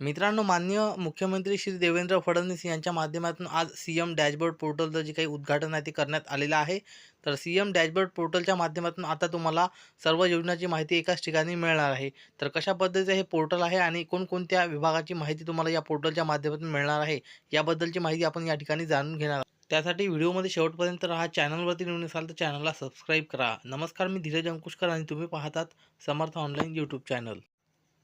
मित्रांनो माननीय मुख्यमंत्री श्री देवेंद्र फडणवीस यांच्या माध्यमातून आज सी एम डॅशबोर्ड पोर्टलचं जे काही उद्घाटन आहे ते करण्यात आलेलं आहे. तर सी एम डॅशबोर्ड पोर्टलच्या माध्यमातून आता तुम्हाला सर्व योजनाची माहिती एकाच ठिकाणी मिळणार आहे. तर कशा पद्धतीचं हे पोर्टल आहे आणि कोणकोणत्या विभागाची माहिती तुम्हाला या पोर्टलच्या माध्यमातून मिळणार आहे याबद्दलची माहिती आपण या ठिकाणी जाणून घेणार त्यासाठी व्हिडिओमध्ये शेवटपर्यंत राहा चॅनलवरती नवीन असाल तर चॅनलला सबस्क्राईब करा. नमस्कार मी धीरज अंकुशकर आणि तुम्ही पाहतात समर्थ ऑनलाईन यूट्यूब चॅनल.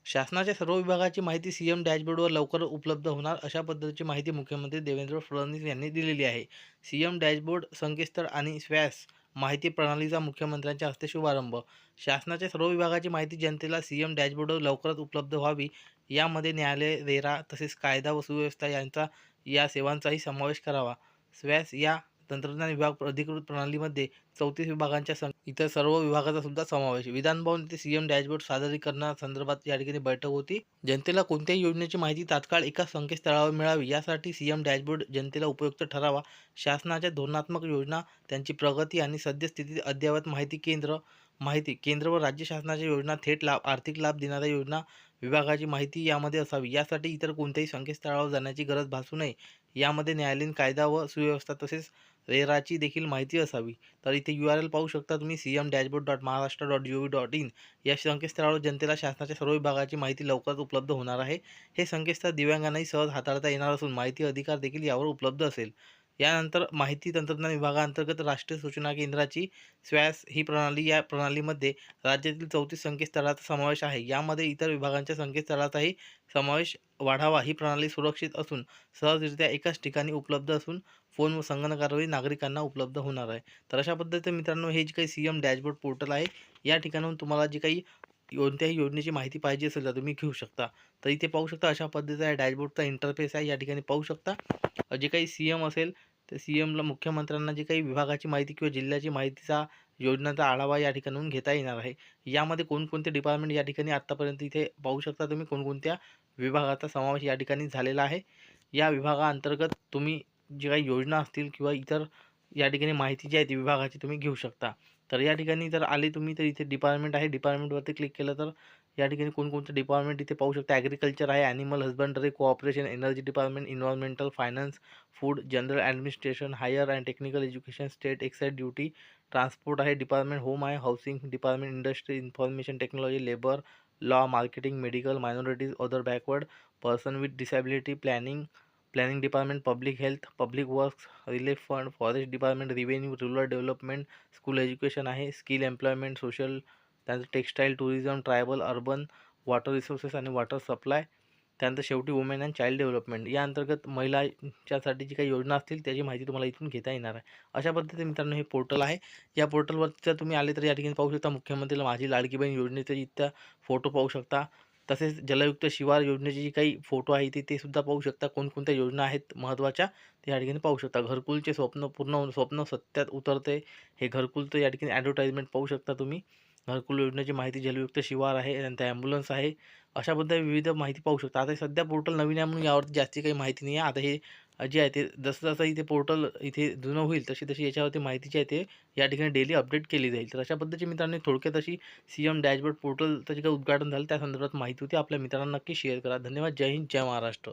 शासनाच्या सर्व विभागाची माहिती सी एम डॅशबोर्डवर लवकर उपलब्ध होणार अशा पद्धतीची माहिती मुख्यमंत्री देवेंद्र फडणवीस यांनी दिलेली आहे. सी एम डॅशबोर्ड संकेतस्थळ आणि स्वॅस माहिती प्रणालीचा मुख्यमंत्र्यांच्या हस्ते शुभारंभ. शासनाच्या सर्व विभागाची माहिती जनतेला सी एम डॅशबोर्डवर लवकरच उपलब्ध व्हावी यामध्ये न्यायालय रेरा तसेच कायदा व सुव्यवस्था यांचा या सेवांचाही समावेश करावा. स्वॅस या तंत्रज्ञान विभाग अधिकृत प्रणालीमध्ये चौतीस विभागांच्या सं इतर सर्व विभागाचा सुद्धा समावेश विधानभवन येथे सी एम डॅशबोर्ड सादरीकरणासंदर्भात या ठिकाणी बैठक होती. जनतेला कोणत्याही योजनेची माहिती तात्काळ एका संकेतस्थळावर मिळावी यासाठी सी एम डॅशबोर्ड जनतेला उपयुक्त ठरावा. शासनाच्या धोरणात्मक योजना त्यांची प्रगती आणि सद्यस्थिती अद्ययावत माहिती केंद्र माहिती केंद्र व राज्य शासनाच्या योजना थेट लाभ आर्थिक लाभ देणाऱ्या योजना विभागाची माहिती यामध्ये असावी. यासाठी इतर कोणत्याही संकेतस्थळावर जाण्याची गरज भासू नये. यामध्ये न्यायालयीन कायदा व सुव्यवस्था तसेच रेराची देखील माहिती असावी. तर इथे यू आर एल पाहू शकता तुम्ही C M dashboard dot Maharashtra dot G O V dot in या संकेतस्थळावर जनतेला शासनाच्या सर्व विभागाची माहिती लवकरच उपलब्ध होणार आहे. हे संकेतस्थळ दिव्यांगांनाही सहज हाताळता येणार असून माहिती अधिकार देखील यावर उपलब्ध असेल. यानंतर माहिती तंत्रज्ञान विभागाअंतर्गत राष्ट्रीय सूचना केंद्राची स्वॅस ही प्रणाली या प्रणालीमध्ये राज्यातील चौतीस संकेतस्थळाचा समावेश आहे. यामध्ये इतर विभागांच्या संकेतस्थळाचाही समावेश वाढावा ही प्रणाली सुरक्षित असून सहजरित्या एकाच ठिकाणी उपलब्ध असून फोन व संगणकावरही नागरिकांना उपलब्ध होणार आहे. तर अशा पद्धतीने मित्रांनो हे जे काही सी एम डॅशबोर्ड पोर्टल आहे या ठिकाणाहून तुम्हाला जी काही कोणत्याही योजनेची माहिती पाहिजे असेल तर तुम्ही घेऊ शकता. तर इथे पाहू शकता अशा पद्धतीचा डॅशबोर्डचा इंटरफेस आहे. या ठिकाणी पाहू शकता जे काही सी एम असेल तर सी एमला मुख्यमंत्र्यांना जी काही विभागाची माहिती किंवा जिल्ह्याची माहितीचा योजनांचा आढावा या ठिकाणाहून घेता येणार आहे. यामध्ये कोणकोणते डिपार्टमेंट या ठिकाणी आत्तापर्यंत इथे पाहू शकता तुम्ही? कोणकोणत्या विभागाचा समावेश या ठिकाणी झालेला आहे? या विभागाअंतर्गत तुम्ही जे काही योजना असतील किंवा इतर या ठिकाणी माहिती जी आहे ती विभागाची तुम्ही घेऊ शकता. तर या ठिकाणी जर आले तुम्ही, तर इथे डिपार्टमेंट आहे. डिपार्टमेंटवरती क्लिक केलं तर या ठिकाणी कोणकोणते डिपार्टमेंट इथे पाहू शकता. ॲग्रिकल्चर आहे animal husbandry cooperation energy department environmental finance food general administration higher and technical education state excise duty transport आहे डिपार्टमेंट होम आहे housing department industry information technology labour law marketing medical minorities other backward person with disability planning planning department public health public works relief fund forest department revenue rural development school education आहे skill employment social त्यानंतर textile tourism tribal urban water resources आणि water supply त्यानंतर शेवटी women and child development या अंतर्गत महिलांच्यासाठी जी काही योजना असतील त्याची माहिती तुम्हाला इथून घेता येणार आहे. अशा पद्धतीने मित्रांनो हे पोर्टल आहे. या पोर्टलवर जर तुम्ही आले तर या ठिकाणी पाहू शकता मुख्यमंत्रीला माझी लाडकी बहीण योजनेचे इथं फोटो पाहू शकता. तसेच जलयुक्त शिवार योजनेचे जी काही फोटो आहे ती ते सुद्धा पाहू शकता. कोणकोणत्या योजना आहेत महत्त्वाच्या ते या ठिकाणी पाहू शकता. घरकुलचे स्वप्न पूर्ण स्वप्न सत्यात उतरते हे घरकुलचं या ठिकाणी ॲडव्हर्टाईजमेंट पाहू शकता तुम्ही. घरकुल योजनेची माहिती जलयुक्त शिवार आहे त्यानंतर ॲम्ब्युलन्स आहे. अशाबद्दल विविध माहिती पाहू शकता. आता सध्या पोर्टल नवीन आहे म्हणून यावरती जास्ती काही माहिती नाही आहे. आता हे जे आहे ते जसं जसं इथे पोर्टल इथे जुनं होईल तशी तशी याच्यावरती माहिती जी आहे ते या ठिकाणी डेली अपडेट केली जाईल. तर अशा पद्धतीची मित्रांनी थोडक्यात अशी सी एम डॅशबोर्ड पोर्टल त्याचे काही उद्घाटन झालं त्या संदर्भात माहिती होती. आपल्या मित्रांना नक्की शेअर करा. धन्यवाद. जय हिंद. जय महाराष्ट्र.